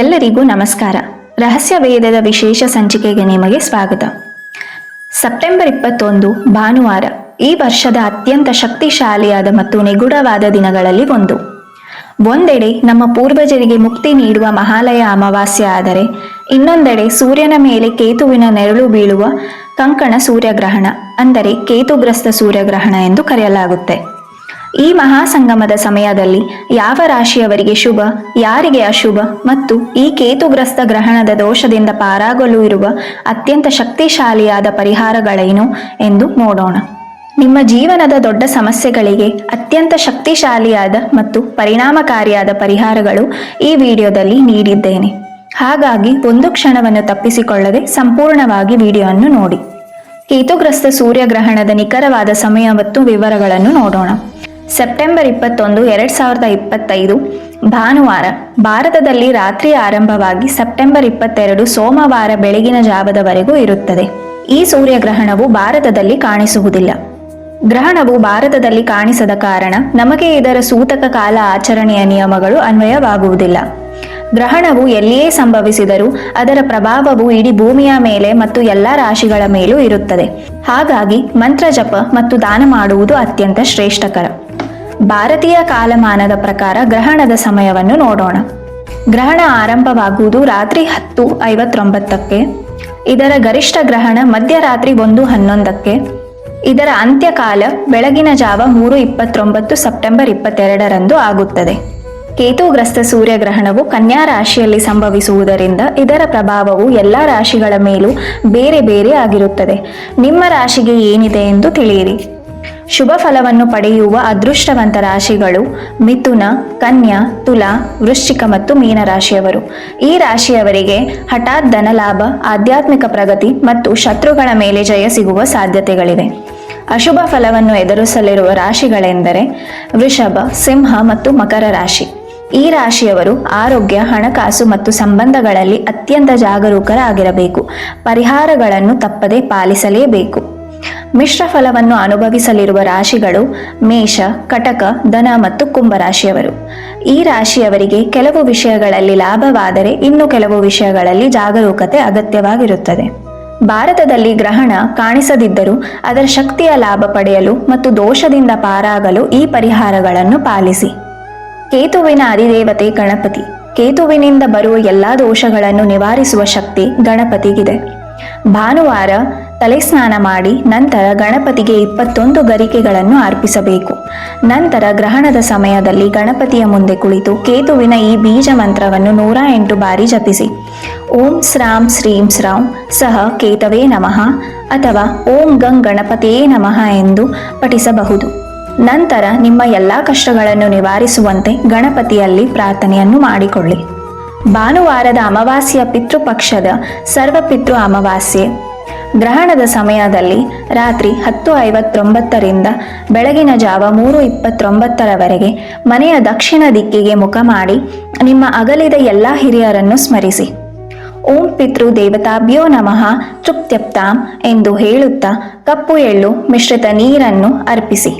ಎಲ್ಲರಿಗೂ ನಮಸ್ಕಾರ. ರಹಸ್ಯ ವೇದದ ವಿಶೇಷ ಸಂಚಿಕೆಗೆ ನಿಮಗೆ ಸ್ವಾಗತ. ಸೆಪ್ಟೆಂಬರ್ ಇಪ್ಪತ್ತೊಂದು, ಭಾನುವಾರ, ಈ ವರ್ಷದ ಅತ್ಯಂತ ಶಕ್ತಿಶಾಲಿಯಾದ ಮತ್ತು ನಿಗೂಢವಾದ ದಿನಗಳಲ್ಲಿ ಒಂದು. ಒಂದೆಡೆ ನಮ್ಮ ಪೂರ್ವಜರಿಗೆ ಮುಕ್ತಿ ನೀಡುವ ಮಹಾಲಯ ಅಮಾವಾಸ್ಯೆ ಆದರೆ, ಇನ್ನೊಂದೆಡೆ ಸೂರ್ಯನ ಮೇಲೆ ಕೇತುವಿನ ನೆರಳು ಬೀಳುವ ಕಂಕಣ ಸೂರ್ಯಗ್ರಹಣ, ಅಂದರೆ ಕೇತುಗ್ರಸ್ತ ಸೂರ್ಯಗ್ರಹಣ ಎಂದು ಕರೆಯಲಾಗುತ್ತೆ. ಈ ಮಹಾಸಂಗಮದ ಸಮಯದಲ್ಲಿ ಯಾವ ರಾಶಿಯವರಿಗೆ ಶುಭ, ಯಾರಿಗೆ ಅಶುಭ ಮತ್ತು ಈ ಕೇತುಗ್ರಸ್ತ ಗ್ರಹಣದ ದೋಷದಿಂದ ಪಾರಾಗಲು ಇರುವ ಅತ್ಯಂತ ಶಕ್ತಿಶಾಲಿಯಾದ ಪರಿಹಾರಗಳೇನು ಎಂದು ನೋಡೋಣ. ನಿಮ್ಮ ಜೀವನದ ದೊಡ್ಡ ಸಮಸ್ಯೆಗಳಿಗೆ ಅತ್ಯಂತ ಶಕ್ತಿಶಾಲಿಯಾದ ಮತ್ತು ಪರಿಣಾಮಕಾರಿಯಾದ ಪರಿಹಾರಗಳು ಈ ವಿಡಿಯೋದಲ್ಲಿ ನೀಡಿದ್ದೇನೆ. ಹಾಗಾಗಿ ಒಂದು ಕ್ಷಣವನ್ನು ತಪ್ಪಿಸಿಕೊಳ್ಳದೆ ಸಂಪೂರ್ಣವಾಗಿ ವಿಡಿಯೋವನ್ನು ನೋಡಿ. ಕೇತುಗ್ರಸ್ತ ಸೂರ್ಯಗ್ರಹಣದ ನಿಖರವಾದ ಸಮಯ ಮತ್ತು ವಿವರಗಳನ್ನು ನೋಡೋಣ. ಸೆಪ್ಟೆಂಬರ್ ಇಪ್ಪತ್ತೊಂದು, ಎರಡ್ ಸಾವಿರದ ಇಪ್ಪತ್ತೈದು ಭಾನುವಾರ, ಭಾರತದಲ್ಲಿ ರಾತ್ರಿ ಆರಂಭವಾಗಿ ಸೆಪ್ಟೆಂಬರ್ ಇಪ್ಪತ್ತೆರಡು ಸೋಮವಾರ ಬೆಳಗಿನ ಜಾವದವರೆಗೂ ಇರುತ್ತದೆ. ಈ ಸೂರ್ಯಗ್ರಹಣವು ಭಾರತದಲ್ಲಿ ಕಾಣಿಸುವುದಿಲ್ಲ. ಗ್ರಹಣವು ಭಾರತದಲ್ಲಿ ಕಾಣಿಸದ ಕಾರಣ ನಮಗೆ ಇದರ ಸೂತಕ ಕಾಲ ಆಚರಣೆಯ ನಿಯಮಗಳು ಅನ್ವಯವಾಗುವುದಿಲ್ಲ. ಗ್ರಹಣವು ಎಲ್ಲಿಯೇ ಸಂಭವಿಸಿದರೂ ಅದರ ಪ್ರಭಾವವು ಇಡೀ ಭೂಮಿಯ ಮೇಲೆ ಮತ್ತು ಎಲ್ಲ ರಾಶಿಗಳ ಮೇಲೂ ಇರುತ್ತದೆ. ಹಾಗಾಗಿ ಮಂತ್ರ ಜಪ ಮತ್ತು ದಾನ ಮಾಡುವುದು ಅತ್ಯಂತ ಶ್ರೇಷ್ಠಕರ. ಭಾರತೀಯ ಕಾಲಮಾನದ ಪ್ರಕಾರ ಗ್ರಹಣದ ಸಮಯವನ್ನು ನೋಡೋಣ. ಗ್ರಹಣ ಆರಂಭವಾಗುವುದು ರಾತ್ರಿ ಹತ್ತು ಐವತ್ತೊಂಬತ್ತಕ್ಕೆ. ಇದರ ಗರಿಷ್ಠ ಗ್ರಹಣ ಮಧ್ಯರಾತ್ರಿ ಒಂದು ಹನ್ನೊಂದಕ್ಕೆ. ಇದರ ಅಂತ್ಯಕಾಲ ಬೆಳಗಿನ ಜಾವ ಮೂರು ಇಪ್ಪತ್ತೊಂಬತ್ತು ಸೆಪ್ಟೆಂಬರ್ ಇಪ್ಪತ್ತೆರಡರಂದು ಆಗುತ್ತದೆ. ಕೇತುಗ್ರಸ್ತ ಸೂರ್ಯಗ್ರಹಣವು ಕನ್ಯಾ ರಾಶಿಯಲ್ಲಿ ಸಂಭವಿಸುವುದರಿಂದ ಇದರ ಪ್ರಭಾವವು ಎಲ್ಲ ರಾಶಿಗಳ ಮೇಲೂ ಬೇರೆ ಬೇರೆ ಆಗಿರುತ್ತದೆ. ನಿಮ್ಮ ರಾಶಿಗೆ ಏನಿದೆ ಎಂದು ತಿಳಿಯಿರಿ. ಶುಭ ಫಲವನ್ನು ಪಡೆಯುವ ಅದೃಷ್ಟವಂತ ರಾಶಿಗಳು ಮಿಥುನ, ಕನ್ಯಾ, ತುಲಾ, ವೃಶ್ಚಿಕ ಮತ್ತು ಮೀನ ರಾಶಿಯವರು. ಈ ರಾಶಿಯವರಿಗೆ ಹಠಾತ್ ಧನಲಾಭ, ಆಧ್ಯಾತ್ಮಿಕ ಪ್ರಗತಿ ಮತ್ತು ಶತ್ರುಗಳ ಮೇಲೆ ಜಯ ಸಿಗುವ ಸಾಧ್ಯತೆಗಳಿವೆ. ಅಶುಭ ಫಲವನ್ನು ಎದುರಿಸಲಿರುವ ರಾಶಿಗಳೆಂದರೆ ವೃಷಭ, ಸಿಂಹ ಮತ್ತು ಮಕರ ರಾಶಿ. ಈ ರಾಶಿಯವರು ಆರೋಗ್ಯ, ಹಣಕಾಸು ಮತ್ತು ಸಂಬಂಧಗಳಲ್ಲಿ ಅತ್ಯಂತ ಜಾಗರೂಕರಾಗಿರಬೇಕು. ಪರಿಹಾರಗಳನ್ನು ತಪ್ಪದೆ ಪಾಲಿಸಲೇಬೇಕು. ಮಿಶ್ರ ಫಲವನ್ನು ಅನುಭವಿಸಲಿರುವ ರಾಶಿಗಳು ಮೇಷ, ಕಟಕ, ಧನ ಮತ್ತು ಕುಂಭ ರಾಶಿಯವರು. ಈ ರಾಶಿಯವರಿಗೆ ಕೆಲವು ವಿಷಯಗಳಲ್ಲಿ ಲಾಭವಾದರೆ ಇನ್ನು ಕೆಲವು ವಿಷಯಗಳಲ್ಲಿ ಜಾಗರೂಕತೆ ಅಗತ್ಯವಾಗಿರುತ್ತದೆ. ಭಾರತದಲ್ಲಿ ಗ್ರಹಣ ಕಾಣಿಸದಿದ್ದರೂ ಅದರ ಶಕ್ತಿಯ ಲಾಭ ಪಡೆಯಲು ಮತ್ತು ದೋಷದಿಂದ ಪಾರಾಗಲು ಈ ಪರಿಹಾರಗಳನ್ನು ಪಾಲಿಸಿ. ಕೇತುವಿನ ಅಧಿದೇವತೆ ಗಣಪತಿ. ಕೇತುವಿನಿಂದ ಬರುವ ಎಲ್ಲಾ ದೋಷಗಳನ್ನು ನಿವಾರಿಸುವ ಶಕ್ತಿ ಗಣಪತಿಗಿದೆ. ಭಾನುವಾರ ತಲೆಸ್ನಾನ ಮಾಡಿ ನಂತರ ಗಣಪತಿಗೆ ಇಪ್ಪತ್ತೊಂದು ಗರಿಕೆಗಳನ್ನು ಅರ್ಪಿಸಬೇಕು. ನಂತರ ಗ್ರಹಣದ ಸಮಯದಲ್ಲಿ ಗಣಪತಿಯ ಮುಂದೆ ಕುಳಿತು ಕೇತುವಿನ ಈ ಬೀಜ ಮಂತ್ರವನ್ನು ನೂರ ಎಂಟು ಬಾರಿ ಜಪಿಸಿ. ಓಂ ಸ್ರಾಂ ಶ್ರೀಂ ಸ್ರಾಂ ಸಹ ಕೇತವೇ ನಮಃ ಅಥವಾ ಓಂ ಗಂ ಗಣಪತಿಯೇ ನಮಃ ಎಂದು ಪಠಿಸಬಹುದು. ನಂತರ ನಿಮ್ಮ ಎಲ್ಲ ಕಷ್ಟಗಳನ್ನು ನಿವಾರಿಸುವಂತೆ ಗಣಪತಿಯಲ್ಲಿ ಪ್ರಾರ್ಥನೆಯನ್ನು ಮಾಡಿಕೊಳ್ಳಿ. ಭಾನುವಾರದ ಅಮಾವಾಸ್ಯ ಪಿತೃಪಕ್ಷದ ಸರ್ವಪಿತೃ ಅಮಾವಾಸ್ಯೆ ಗ್ರಹಣದ ಸಮಯದಲ್ಲಿ ರಾತ್ರಿ ಹತ್ತು ಐವತ್ತೊಂಬತ್ತರಿಂದ ಬೆಳಗಿನ ಜಾವ ಮೂರು ಇಪ್ಪತ್ತೊಂಬತ್ತರವರೆಗೆ ಮನೆಯ ದಕ್ಷಿಣ ದಿಕ್ಕಿಗೆ ಮುಖ ಮಾಡಿ ನಿಮ್ಮ ಅಗಲಿದ ಎಲ್ಲ ಹಿರಿಯರನ್ನು ಸ್ಮರಿಸಿ. ಓಂ ಪಿತೃ ದೇವತಾಭ್ಯೋ ನಮಃ, ತೃಪ್ತ್ಯಪ್ತಾಂ ಎಂದು ಹೇಳುತ್ತಾ ಕಪ್ಪು ಎಳ್ಳು ಮಿಶ್ರಿತ ನೀರನ್ನು ಅರ್ಪಿಸಿ.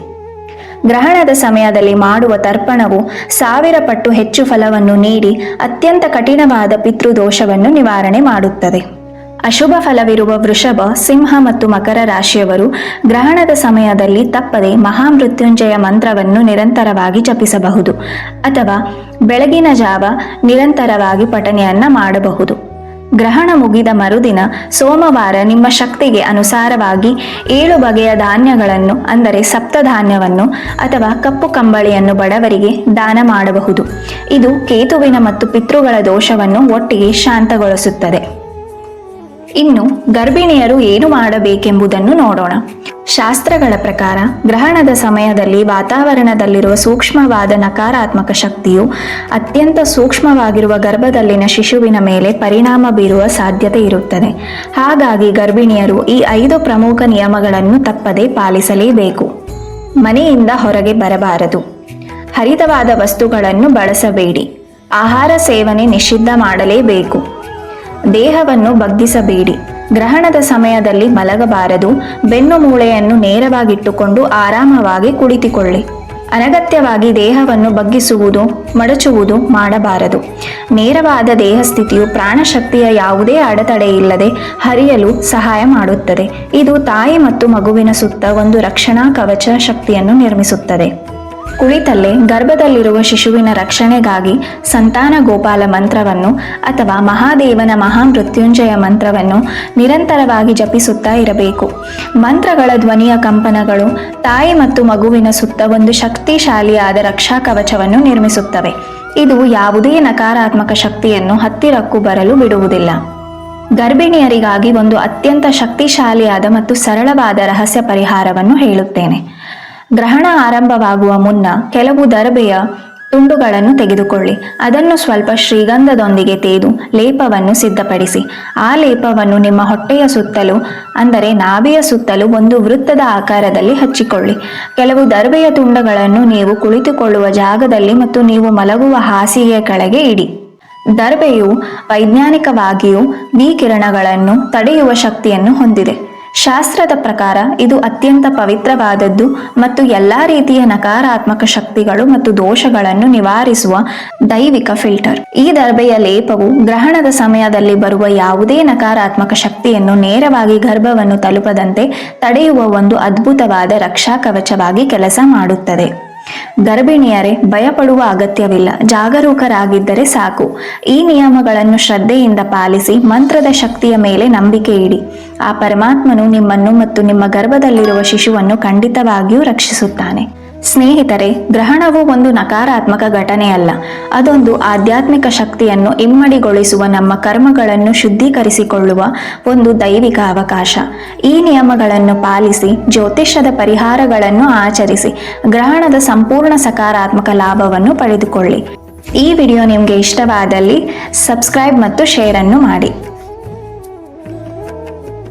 ಗ್ರಹಣದ ಸಮಯದಲ್ಲಿ ಮಾಡುವ ತರ್ಪಣವು ಸಾವಿರ ಪಟ್ಟು ಹೆಚ್ಚು ಫಲವನ್ನು ನೀಡಿ ಅತ್ಯಂತ ಕಠಿಣವಾದ ಪಿತೃದೋಷವನ್ನು ನಿವಾರಣೆ ಮಾಡುತ್ತದೆ. ಅಶುಭ ಫಲವಿರುವ ವೃಷಭ, ಸಿಂಹ ಮತ್ತು ಮಕರ ರಾಶಿಯವರು ಗ್ರಹಣದ ಸಮಯದಲ್ಲಿ ತಪ್ಪದೆ ಮಹಾಮೃತ್ಯುಂಜಯ ಮಂತ್ರವನ್ನು ನಿರಂತರವಾಗಿ ಜಪಿಸಬಹುದು ಅಥವಾ ಬೆಳಗಿನ ಜಾವ ನಿರಂತರವಾಗಿ ಪಠನೆಯನ್ನ ಮಾಡಬಹುದು. ಗ್ರಹಣ ಮುಗಿದ ಮರುದಿನ ಸೋಮವಾರ ನಿಮ್ಮ ಶಕ್ತಿಗೆ ಅನುಸಾರವಾಗಿ ಏಳು ಬಗೆಯ ಧಾನ್ಯಗಳನ್ನು, ಅಂದರೆ ಸಪ್ತಧಾನ್ಯವನ್ನು ಅಥವಾ ಕಪ್ಪು ಕಂಬಳಿಯನ್ನು ಬಡವರಿಗೆ ದಾನ ಮಾಡಬಹುದು. ಇದು ಕೇತುವಿನ ಮತ್ತು ಪಿತೃಗಳ ದೋಷವನ್ನು ಒಟ್ಟಿಗೆ ಶಾಂತಗೊಳಿಸುತ್ತದೆ. ಇನ್ನು ಗರ್ಭಿಣಿಯರು ಏನು ಮಾಡಬೇಕೆಂಬುದನ್ನು ನೋಡೋಣ. ಶಾಸ್ತ್ರಗಳ ಪ್ರಕಾರ ಗ್ರಹಣದ ಸಮಯದಲ್ಲಿ ವಾತಾವರಣದಲ್ಲಿರುವ ಸೂಕ್ಷ್ಮವಾದ ನಕಾರಾತ್ಮಕ ಶಕ್ತಿಯು ಅತ್ಯಂತ ಸೂಕ್ಷ್ಮವಾಗಿರುವ ಗರ್ಭದಲ್ಲಿನ ಶಿಶುವಿನ ಮೇಲೆ ಪರಿಣಾಮ ಬೀರುವ ಸಾಧ್ಯತೆ ಇರುತ್ತದೆ. ಹಾಗಾಗಿ ಗರ್ಭಿಣಿಯರು ಈ ಐದು ಪ್ರಮುಖ ನಿಯಮಗಳನ್ನು ತಪ್ಪದೇ ಪಾಲಿಸಲೇಬೇಕು. ಮನೆಯಿಂದ ಹೊರಗೆ ಬರಬಾರದು. ಹರಿತವಾದ ವಸ್ತುಗಳನ್ನು ಬಳಸಬೇಡಿ. ಆಹಾರ ಸೇವನೆ ನಿಷಿದ್ಧ ಮಾಡಲೇಬೇಕು. ದೇಹವನ್ನು ಬಗ್ಗಿಸಬೇಡಿ. ಗ್ರಹಣದ ಸಮಯದಲ್ಲಿ ಮಲಗಬಾರದು. ಬೆನ್ನು ಮೂಳೆಯನ್ನು ನೇರವಾಗಿಟ್ಟುಕೊಂಡು ಆರಾಮವಾಗಿ ಕುಳಿತುಕೊಳ್ಳಿ. ಅನಗತ್ಯವಾಗಿ ದೇಹವನ್ನು ಬಗ್ಗಿಸುವುದು, ಮಡಚುವುದು ಮಾಡಬಾರದು. ನೇರವಾದ ದೇಹ ಸ್ಥಿತಿಯು ಪ್ರಾಣಶಕ್ತಿಯ ಯಾವುದೇ ಅಡೆತಡೆ ಇಲ್ಲದೆ ಹರಿಯಲು ಸಹಾಯ ಮಾಡುತ್ತದೆ. ಇದು ತಾಯಿ ಮತ್ತು ಮಗುವಿನ ಸುತ್ತ ಒಂದು ರಕ್ಷಣಾ ಕವಚ ಶಕ್ತಿಯನ್ನು ನಿರ್ಮಿಸುತ್ತದೆ. ಕುಳಿತಲ್ಲೇ ಗರ್ಭದಲ್ಲಿರುವ ಶಿಶುವಿನ ರಕ್ಷಣೆಗಾಗಿ ಸಂತಾನ ಗೋಪಾಲ ಮಂತ್ರವನ್ನು ಅಥವಾ ಮಹಾದೇವನ ಮಹಾಮೃತ್ಯುಂಜಯ ಮಂತ್ರವನ್ನು ನಿರಂತರವಾಗಿ ಜಪಿಸುತ್ತಾ ಇರಬೇಕು. ಮಂತ್ರಗಳ ಧ್ವನಿಯ ಕಂಪನಗಳು ತಾಯಿ ಮತ್ತು ಮಗುವಿನ ಸುತ್ತ ಒಂದು ಶಕ್ತಿಶಾಲಿಯಾದ ರಕ್ಷಾ ಕವಚವನ್ನು ನಿರ್ಮಿಸುತ್ತವೆ. ಇದು ಯಾವುದೇ ನಕಾರಾತ್ಮಕ ಶಕ್ತಿಯನ್ನು ಹತ್ತಿರಕ್ಕೂ ಬರಲು ಬಿಡುವುದಿಲ್ಲ. ಗರ್ಭಿಣಿಯರಿಗಾಗಿ ಒಂದು ಅತ್ಯಂತ ಶಕ್ತಿಶಾಲಿಯಾದ ಮತ್ತು ಸರಳವಾದ ರಹಸ್ಯ ಪರಿಹಾರವನ್ನು ಹೇಳುತ್ತೇನೆ. ಗ್ರಹಣ ಆರಂಭವಾಗುವ ಮುನ್ನ ಕೆಲವು ದರ್ಬೆಯ ತುಂಡುಗಳನ್ನು ತೆಗೆದುಕೊಳ್ಳಿ. ಅದನ್ನು ಸ್ವಲ್ಪ ಶ್ರೀಗಂಧದೊಂದಿಗೆ ತೇದು ಲೇಪವನ್ನು ಸಿದ್ಧಪಡಿಸಿ. ಆ ಲೇಪವನ್ನು ನಿಮ್ಮ ಹೊಟ್ಟೆಯ ಸುತ್ತಲೂ, ಅಂದರೆ ನಾಭಿಯ ಸುತ್ತಲೂ ಒಂದು ವೃತ್ತದ ಆಕಾರದಲ್ಲಿ ಹಚ್ಚಿಕೊಳ್ಳಿ. ಕೆಲವು ದರ್ಬೆಯ ತುಂಡುಗಳನ್ನು ನೀವು ಕುಳಿತುಕೊಳ್ಳುವ ಜಾಗದಲ್ಲಿ ಮತ್ತು ನೀವು ಮಲಗುವ ಹಾಸಿಗೆಯ ಕೆಳಗೆ ಇಡಿ. ದರ್ಬೆಯು ವೈಜ್ಞಾನಿಕವಾಗಿಯೂ ವಿಕಿರಣಗಳನ್ನು ತಡೆಯುವ ಶಕ್ತಿಯನ್ನು ಹೊಂದಿದೆ. ಶಾಸ್ತ್ರದ ಪ್ರಕಾರ ಇದು ಅತ್ಯಂತ ಪವಿತ್ರವಾದದ್ದು ಮತ್ತು ಎಲ್ಲಾ ರೀತಿಯ ನಕಾರಾತ್ಮಕ ಶಕ್ತಿಗಳು ಮತ್ತು ದೋಷಗಳನ್ನು ನಿವಾರಿಸುವ ದೈವಿಕ ಫಿಲ್ಟರ್. ಈ ದರ್ಬೆಯ ಲೇಪವು ಗ್ರಹಣದ ಸಮಯದಲ್ಲಿ ಬರುವ ಯಾವುದೇ ನಕಾರಾತ್ಮಕ ಶಕ್ತಿಯನ್ನು ನೇರವಾಗಿ ಗರ್ಭವನ್ನು ತಲುಪದಂತೆ ತಡೆಯುವ ಒಂದು ಅದ್ಭುತವಾದ ರಕ್ಷಾ ಕವಚವಾಗಿ ಕೆಲಸ ಮಾಡುತ್ತದೆ. ಗರ್ಭಿಣಿಯರೇ, ಭಯಪಡುವ ಅಗತ್ಯವಿಲ್ಲ. ಜಾಗರೂಕರಾಗಿದ್ದರೆ ಸಾಕು. ಈ ನಿಯಮಗಳನ್ನು ಶ್ರದ್ಧೆಯಿಂದ ಪಾಲಿಸಿ ಮಂತ್ರದ ಶಕ್ತಿಯ ಮೇಲೆ ನಂಬಿಕೆ ಇಡಿ. ಆ ಪರಮಾತ್ಮನು ನಿಮ್ಮನ್ನು ಮತ್ತು ನಿಮ್ಮ ಗರ್ಭದಲ್ಲಿರುವ ಶಿಶುವನ್ನು ಖಂಡಿತವಾಗಿಯೂ ರಕ್ಷಿಸುತ್ತಾನೆ. ಸ್ನೇಹಿತರೆ, ಗ್ರಹಣವು ಒಂದು ನಕಾರಾತ್ಮಕ ಘಟನೆಯಲ್ಲ. ಅದೊಂದು ಆಧ್ಯಾತ್ಮಿಕ ಶಕ್ತಿಯನ್ನು ಇಮ್ಮಡಿಗೊಳಿಸುವ ನಮ್ಮ ಕರ್ಮಗಳನ್ನು ಶುದ್ಧೀಕರಿಸಿಕೊಳ್ಳುವ ಒಂದು ದೈವಿಕ ಅವಕಾಶ. ಈ ನಿಯಮಗಳನ್ನು ಪಾಲಿಸಿ, ಜ್ಯೋತಿಷ್ಯದ ಪರಿಹಾರಗಳನ್ನು ಆಚರಿಸಿ, ಗ್ರಹಣದ ಸಂಪೂರ್ಣ ಸಕಾರಾತ್ಮಕ ಲಾಭವನ್ನು ಪಡೆದುಕೊಳ್ಳಿ. ಈ ವಿಡಿಯೋ ನಿಮಗೆ ಇಷ್ಟವಾದಲ್ಲಿ, ಸಬ್ಸ್ಕ್ರೈಬ್ ಮತ್ತು ಶೇರನ್ನು ಮಾಡಿ.